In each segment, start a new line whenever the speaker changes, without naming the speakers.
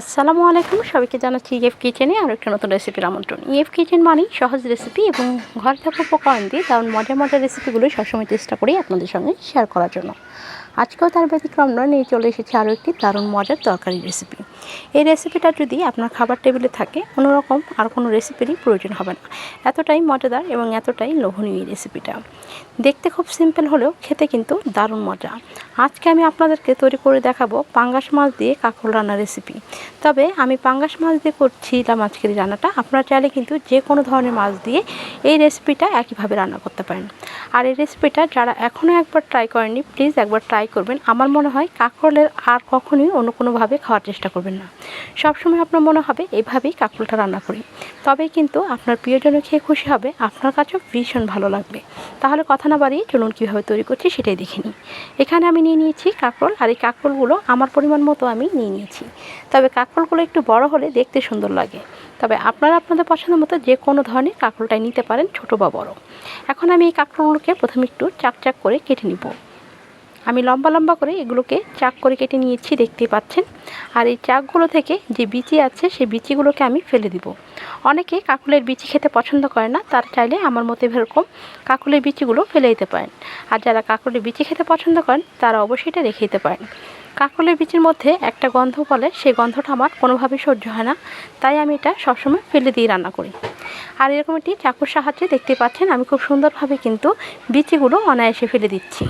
আসসালামু আলাইকুম, সবাইকে জানাচ্ছি ইএফ কিচেনে আর একটা নতুন রেসিপির আমন্ত্রণ। ইএফ কিচেন মানেই সহজ রেসিপি এবং ঘরে থাকা উপকরণ দিয়ে তার মজা মজার রেসিপিগুলো সবসময় চেষ্টা করি আপনাদের সঙ্গে শেয়ার করার জন্য। আজকেও তার ব্যতিক্রম নয় নিয়ে চলে এসেছি আরও একটি দারুণ মজার তরকারি রেসিপি এই রেসিপিটা যদি আপনার খাবার টেবিলে থাকে, অন্যরকম আর কোনো রেসিপিরই প্রয়োজন হবে না। এতটাই মজাদার এবং এতটাই লোভনীয় এই রেসিপিটা দেখতে খুব সিম্পল হলেও খেতে কিন্তু দারুণ মজা। আজকে আমি আপনাদেরকে তৈরি করে দেখাবো পাঙ্গাস মাছ দিয়ে কাঁকরোল রান্নার রেসিপি তবে আমি পাঙ্গাস মাছ দিয়ে করছিলাম আজকের রান্নাটা। আপনারা চাইলে কিন্তু যে কোনো ধরনের মাছ দিয়ে এই রেসিপিটা একইভাবে রান্না করতে পারেন। আর এই রেসিপিটা যারা এখনও একবার ট্রাই করেনি প্লিজ একবার ট্রাই করবেন। আমার মনে হয় কাঁকরোলের আর কখনোই অন্য কোনোভাবে খাওয়ার চেষ্টা করবেন না। সবসময় আপনার মনে হবে, এভাবেই কাঁকরোলটা রান্না করি। তবে কিন্তু আপনার প্রিয়জনও খেয়ে খুশি হবে, আপনার কাছেও ভীষণ ভালো লাগবে। তাহলে কথা না বাড়িয়ে চলুন কীভাবে তৈরি করছি সেটাই দেখে নিই। এখানে আমি নিয়ে নিয়েছি কাঁকরোল আর এই কাঁকরোলগুলো আমার পরিমাণ মতো আমি নিয়ে নিয়েছি। তবে কাঁকরোলগুলো একটু বড় হলে দেখতে সুন্দর লাগে। তবে আপনারা আপনাদের পছন্দ মতো যে কোনো ধরনের কাঁকরোলটাই নিতে পারেন, ছোট বা বড়। এখন আমি এই কাঁকরোলগুলোকে প্রথমে একটু চাক চাক করে কেটে নিব। আমি লম্বা লম্বা করে এগুলোকে চাক করে কেটে নিয়েছি, দেখতেই পাচ্ছেন। আর এই চাকগুলো থেকে যে বিচি আছে, সেই বিচিগুলোকে আমি ফেলে দিব। অনেকে কাকুলের বিচি খেতে পছন্দ করে না, তার চাইলে আমার মতে এরকম কাকুলের বিচিগুলো ফেলে দিতে পারেন। আর যারা কাকুলের বিচি খেতে পছন্দ করেন, তারা অবশ্যই এটা রেখে দিতে পারেন। কাকুলের বিচির মধ্যে একটা গন্ধ বলে, সেই গন্ধটা আমার কোনোভাবেই সহ্য হয় না। তাই আমি এটা সবসময় ফেলে দিয়ে রান্না করি। আর এরকম একটি চাকুর সাহায্যে দেখতে পাচ্ছেন, আমি খুব সুন্দরভাবে কিন্তু বিচিগুলো অনায়াসে ফেলে দিচ্ছি।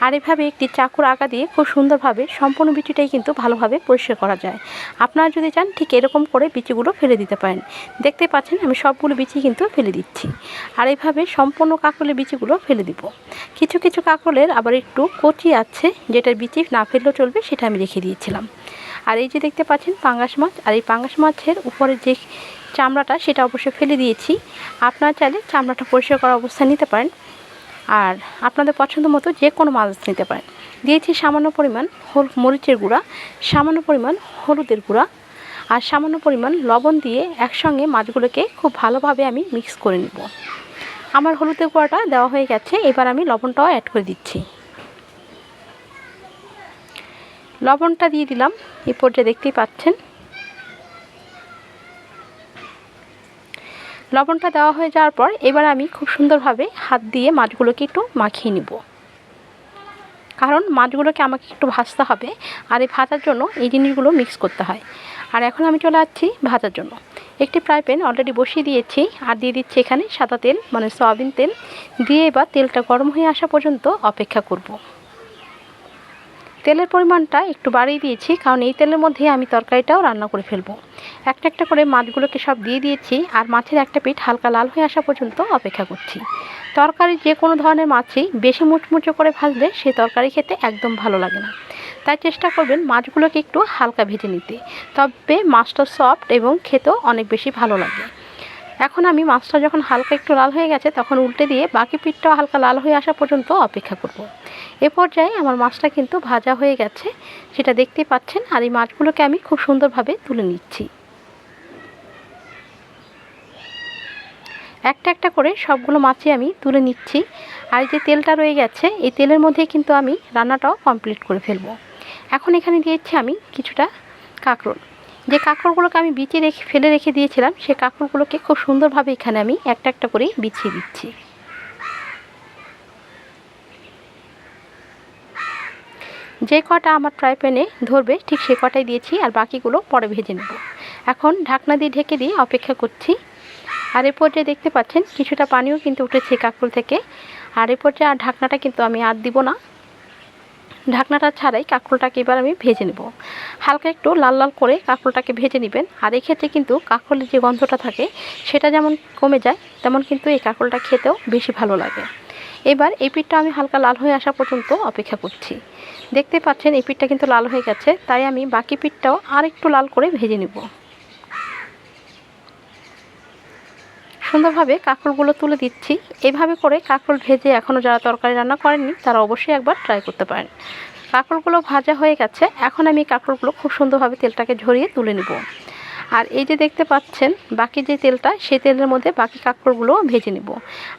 আর এভাবে একটি চাকুর আগা দিয়ে খুব সুন্দরভাবে সম্পূর্ণ বিচিটাই কিন্তু ভালোভাবে পরিষ্কার করা যায়। আপনারা যদি চান, ঠিক এরকম করে বিচিগুলো ফেলে দিতে পারেন। দেখতে পাচ্ছেন, আমি সবগুলো বিচি কিন্তু ফেলে দিচ্ছি। আর এইভাবে সম্পূর্ণ কাকলের বিচিগুলো ফেলে দিব। কিছু কিছু কাকলের আবার একটু কচি আছে যেটার বিচি না ফেললেও চলবে, সেটা আমি রেখে দিয়েছিলাম। আর এই যে দেখতে পাচ্ছেন, পাঙ্গাস মাছ, আর এই পাঙ্গাস মাছের উপরে যে চামড়াটা, সেটা অবশ্যই ফেলে দিয়েছি। আপনারা চাইলে চামড়াটা পরিষ্কার করা অবস্থায় নিতে পারেন। আর আপনাদের পছন্দ মতো যে কোনো মাছ নিতে পারেন। দিয়েছি সামান্য পরিমাণ হল মরিচের গুঁড়া, সামান্য পরিমাণ হলুদের গুঁড়া আর সামান্য পরিমাণ লবণ দিয়ে একসঙ্গে মাছগুলোকে খুব ভালোভাবে আমি মিক্স করে নেব। আমার হলুদের গুঁড়াটা দেওয়া হয়ে গেছে, এবার আমি লবণটাও অ্যাড করে দিচ্ছি। লবণটা দিয়ে দিলাম এই পর্যায়ে দেখতেই পাচ্ছেন লবণটা দেওয়া হয়ে যাওয়ার পর এবার আমি খুব সুন্দরভাবে হাত দিয়ে মাছগুলোকে একটু মাখিয়ে নিব। কারণ মাছগুলোকে আমাকে একটু ভাজতে হবে, আর এই ভাজার জন্য এই জিনিসগুলো মিক্স করতে হয়। আর এখন আমি চলে আসছি ভাজার জন্য। একটি ফ্রাই প্যান অলরেডি বসিয়ে দিয়েছি, আর দিয়ে দিচ্ছি এখানে সাদা তেল মানে সয়াবিন তেল। দিয়ে এবার তেলটা গরম হয়ে আসা পর্যন্ত অপেক্ষা করব। তেলের পরিমাণটা একটু বাড়িয়ে দিয়েছি, কারণ এই তেলের মধ্যে আমি তরকারিটাও রান্না করে ফেলব। একটা একটা করে মাছগুলোকে সব দিয়ে দিয়েছি, আর মাছের একটা পিঠ হালকা লাল হয়ে আসা পর্যন্ত অপেক্ষা করছি। তরকারি যে কোনো ধরনের মাছই বেশি মুচমুচো করে ভাজলে সেই তরকারি খেতে একদম ভালো লাগে না। তাই চেষ্টা করবেন মাছগুলোকে একটু হালকা ভেজে নিতে, তবে মাছটা সফট এবং খেতেও অনেক বেশি ভালো লাগে। এখন আমি মাছটা যখন হালকা একটু লাল হয়ে গেছে, তখন উল্টে দিয়ে বাকি পিঠটাও হালকা লাল হয়ে আসা পর্যন্ত অপেক্ষা করব। এ পর্যায়ে আমার মাছটা কিন্তু ভাজা হয়ে গেছে, সেটা দেখতে পাচ্ছেন, আর এই মাছগুলোকে আমি খুব সুন্দরভাবে তুলে নিচ্ছি। একটা একটা করে সবগুলো মাছই আমি তুলে নিচ্ছি, আর যে তেলটা রয়ে গেছে, এই তেলের মধ্যে কিন্তু আমি রান্নাটাও কমপ্লিট করে ফেলব। এখন এখানে দিয়েছি আমি কিছুটা কাঁকরোল। যে কাঁকড়গুলোকে আমি বিচে রেখে, ফেলে রেখে দিয়েছিলাম, সে কাঁকড়গুলোকে খুব সুন্দরভাবে এখানে আমি একটা একটা করে বিছিয়ে দিচ্ছি। যে কটা আমার ফ্রাই প্যানে ধরবে, ঠিক সে কটাই দিয়েছি আর বাকিগুলো পরে ভেজে নেব। এখন ঢাকনা দিয়ে ঢেকে দিয়ে অপেক্ষা করছি। আর এ পর্যায়ে দেখতে পাচ্ছেন, কিছুটা পানিও কিন্তু উঠেছে কাঁকড় থেকে। আর এ পর্যায়ে আর ঢাকনাটা কিন্তু আমি আর দিব না। ঢাকনাটা ছাড়াই কাঁকরোলটাকে এবার আমি ভেজে নেব। হালকা একটু লাল লাল করে কাঁকরোলটাকে ভেজে নেবেন। আর এক্ষেত্রে কিন্তু কাঁকরোলের যে গন্ধটা থাকে, সেটা যেমন কমে যায়, তেমন কিন্তু এই কাঁকরোলটা খেতেও বেশি ভালো লাগে। এবার এই পিঠটা আমি হালকা লাল হয়ে আসা পর্যন্ত অপেক্ষা করছি। দেখতে পাচ্ছেন এই পিঠটা কিন্তু লাল হয়ে গেছে, তাই আমি বাকি পিঠটাও আর একটু লাল করে ভেজে নেব। সুন্দরভাবে কাঁকরোলগুলো তুলে দিচ্ছি। এইভাবে করে কাঁকরোল ভেজে এখনও যারা তরকারি রান্না করেননি, তারা অবশ্যই একবার ট্রাই করতে পারেন। কাঁকরোলগুলো ভাজা হয়ে গেছে, এখন আমি কাঁকরোলগুলো খুব সুন্দরভাবে তেলটাকে ঝরিয়ে তুলে নেব। আর এই যে দেখতে পাচ্ছেন, বাকি যে তেলটা, সেই তেলের মধ্যে বাকি কাঁকড়গুলো ভেজে নিব।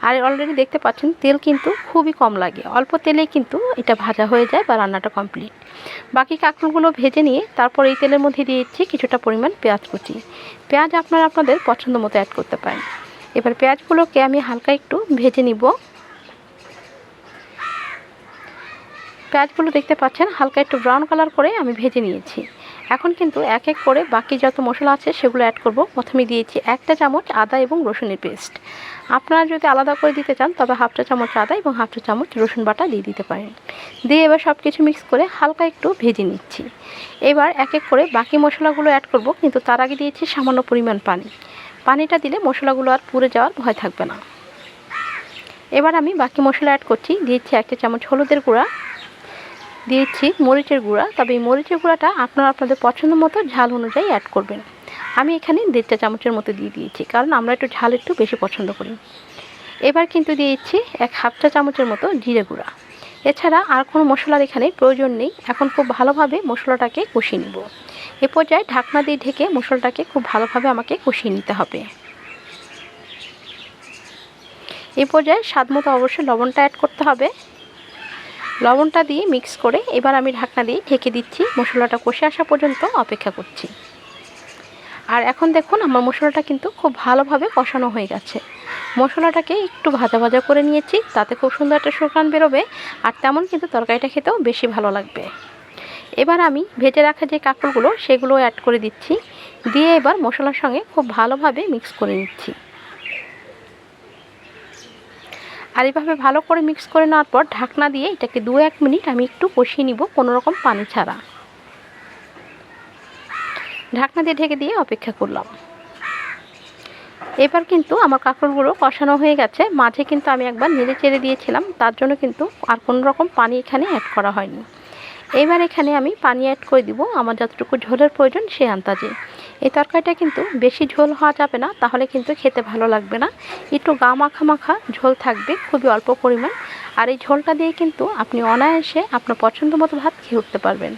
আর অলরেডি দেখতে পাচ্ছেন, তেল কিন্তু খুবই কম লাগে। অল্প তেলেই কিন্তু এটা ভাজা হয়ে যায় বা রান্নাটা কমপ্লিট বাকি কাঁকড়গুলো ভেজে নিয়ে তারপর এই তেলের মধ্যে দিয়ে দিচ্ছি কিছুটা পরিমাণ পেঁয়াজ কুচি। পেঁয়াজ আপনারা আপনাদের পছন্দ মতো অ্যাড করতে পারেন। এবার পেঁয়াজগুলোকে আমি হালকা একটু ভেজে নিব। পেঁয়াজগুলো দেখতে পাচ্ছেন, হালকা একটু ব্রাউন কালার করে আমি ভেজে নিয়েছি। এখন কিন্তু এক এক করে বাকি যত মশলা আছে সেগুলো অ্যাড করব। প্রথমে দিয়েছি একটা চামচ আদা এবং রসুনের পেস্ট আপনারা যদি আলাদা করে দিতে চান, তবে হাফ চা চামচ আদা এবং হাফ চা চামচ রসুন বাটা দিয়ে দিতে পারেন। দিয়ে এবার সব কিছু মিক্স করে হালকা একটু ভেজে নিচ্ছি। এবার এক এক করে বাকি মশলাগুলো অ্যাড করব, কিন্তু তার আগে দিয়েছি সামান্য পরিমাণ পানি। পানিটা দিলে মশলাগুলো আর পুড়ে যাওয়ার ভয় থাকবে না। এবার আমি বাকি মশলা অ্যাড করছি, দিয়েছি একটা চামচ হলুদের গুঁড়া, দিয়েছি মরিচের গুঁড়া। তবে এই মরিচের গুঁড়াটা আপনারা আপনাদের পছন্দ মতো ঝাল অনুযায়ী অ্যাড করবেন। আমি এখানে দেড়টা চামচের মতো দিয়ে দিয়েছি, কারণ আমরা একটু ঝাল একটু বেশি পছন্দ করি। এবার কিন্তু দিয়েছি এক হাফ চা চামচের মতো জিরে গুঁড়া। এছাড়া আর কোনো মশলার এখানে প্রয়োজন নেই। এখন খুব ভালোভাবে মশলাটাকে কষিয়ে নিব। এ পর্যায়ে ঢাকনা দিয়ে ঢেকে মশলাটাকে খুব ভালোভাবে আমাকে কষিয়ে নিতে হবে। এই পর্যায়ে স্বাদ মতো অবশ্যই লবণটা অ্যাড করতে হবে। লবণটা দিয়ে মিক্স করে এবার আমি ঢাকনা দিয়ে ঢেকে দিচ্ছি। মশলাটা কষে আসা পর্যন্ত অপেক্ষা করছি। আর এখন দেখুন আমার মশলাটা কিন্তু খুব ভালোভাবে কষানো হয়ে গেছে। মশলাটাকে একটু ভাজা ভাজা করে নিয়েছি, তাতে খুব সুন্দর একটা সুঘ্রাণ বেরোবে, আর তেমন কিন্তু তরকারিটা খেতেও বেশি ভালো লাগবে। এবার আমি ভেজে রাখা যে কাঁকড়গুলো, সেগুলো অ্যাড করে দিচ্ছি। দিয়ে এবার মশলার সঙ্গে খুব ভালোভাবে মিক্স করে নিচ্ছি। আর এইভাবে ভালো করে মিক্স করে নেওয়ার পর ঢাকনা দিয়ে এটাকে দু এক মিনিট আমি একটু কষিয়ে নিব কোনো রকম পানি ছাড়া। ঢাকনা দিয়ে ঢেকে দিয়ে অপেক্ষা করলাম। এবার কিন্তু আমার কাঁকড়গুলো কষানো হয়ে গেছে। মাঝে কিন্তু আমি একবার নেড়ে চেড়ে দিয়েছিলাম, তার জন্য কিন্তু আর কোনো রকম পানি এখানে অ্যাড করা হয়নি। এবার এখানে আমি পানি অ্যাড করে দিব। আমার যতটুকু ঝোলের প্রয়োজন সে আন্দাজে। এই তরকারিটা কিন্তু বেশি ঝোল হওয়া যাবে না, তাহলে কিন্তু খেতে ভালো লাগবে না। একটু গা মাখা মাখা ঝোল থাকবে, খুবই অল্প পরিমাণ। আর এই ঝোলটা দিয়ে কিন্তু আপনি অনায়াসে আপনার পছন্দ মতো ভাত খেয়ে উঠতে পারবেন।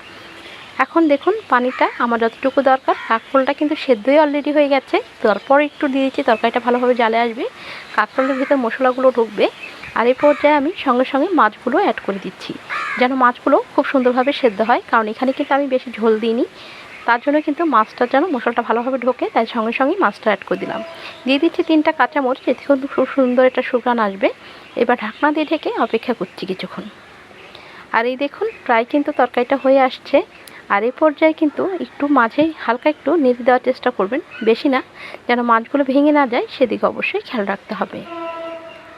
এখন দেখুন পানিটা আমার যতটুকু দরকার। কাঁকরোলটা কিন্তু সেদ্ধই অলরেডি হয়ে গেছে। তারপর একটু দিয়েছি তরকারিটা ভালোভাবে জালে আসবে। কাঁকরোলের ভিতর মশলাগুলো ঢুকবে। আর এই পর্যায়ে আমি সঙ্গে সঙ্গে মাছগুলো অ্যাড করে দিচ্ছি। যেন মাছগুলো খুব সুন্দরভাবে সেদ্ধ হয়, কারণ এখানে কিন্তু আমি বেশি ঝোল দিইনি। তার জন্য কিন্তু মাছটা যেন মশলাটা ভালোভাবে ঢোকে, তাই সঙ্গে সঙ্গেই মাছটা অ্যাড করে দিলাম। দিয়ে দিচ্ছি তিনটা কাঁচামরিচ, এতে কিন্তু খুব সুন্দর একটা সুগান আসবে। এবার ঢাকনা দিয়ে ঢেকে অপেক্ষা করছি কিছুক্ষণ। আর এই দেখুন, প্রায় কিন্তু তরকারিটা হয়ে আসছে। আর এই পর্যায়ে কিন্তু একটু মাঝে হালকা একটু নেড়ে দেওয়ার চেষ্টা করবেন। বেশি না, যেন মাছগুলো ভেঙে না যায়, সেদিকে অবশ্যই খেয়াল রাখতে হবে।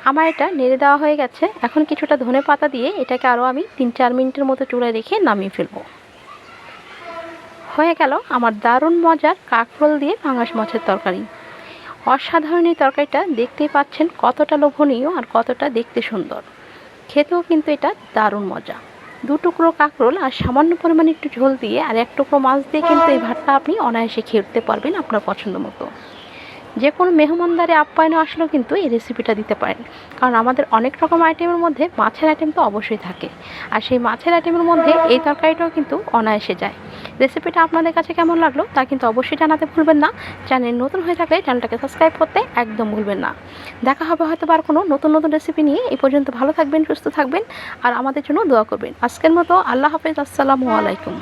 আমার এটা নেড়ে দেওয়া হয়ে গেছে। এখন কিছুটা ধনে পাতা দিয়ে এটাকে আরও আমি তিন চার মিনিটের মতো চুলায় রেখে নামিয়ে ফেলব। হয়ে গেল আমার দারুণ মজার কাঁকরোল দিয়ে পাঙাশ মাছের তরকারি। অসাধারণ এই তরকারিটা দেখতেই পাচ্ছেন কতটা লোভনীয় আর কতটা দেখতে সুন্দর। খেতেও কিন্তু এটা দারুণ মজা। দু টুকরো কাঁকরোল আর সামান্য পরিমাণে একটু ঝোল দিয়ে আর এক টুকরো মাছ দিয়ে কিন্তু এই ভাতটা আপনি অনায়াসে উঠতে পারবেন আপনার পছন্দ মতো। যে কোনো মেহমানদারে আপ্যায়নে আসলেও কিন্তু এই রেসিপিটা দিতে পারেন। কারণ আমাদের অনেক রকম আইটেমের মধ্যে মাছের আইটেম তো অবশ্যই থাকে। আর সেই মাছের আইটেমের মধ্যে এই তরকারিটাও কিন্তু অনায়াসে যায়। রেসিপিটা আপনাদের কাছে কেমন লাগল তা কিন্তু অবশ্যই জানাতে ভুলবেন না। চ্যানেল নতুন হয়ে থাকলে চ্যানেলটাকে সাবস্ক্রাইব করতে একদম ভুলবেন না। দেখা হবে হয়তো আর কোনো নতুন নতুন রেসিপি নিয়ে। এই পর্যন্ত ভালো থাকবেন, সুস্থ থাকবেন। আর আমাদের জন্য দোয়া করবেন। আজকের মতো আল্লাহ হাফেজ। আসসালামু আলাইকুম।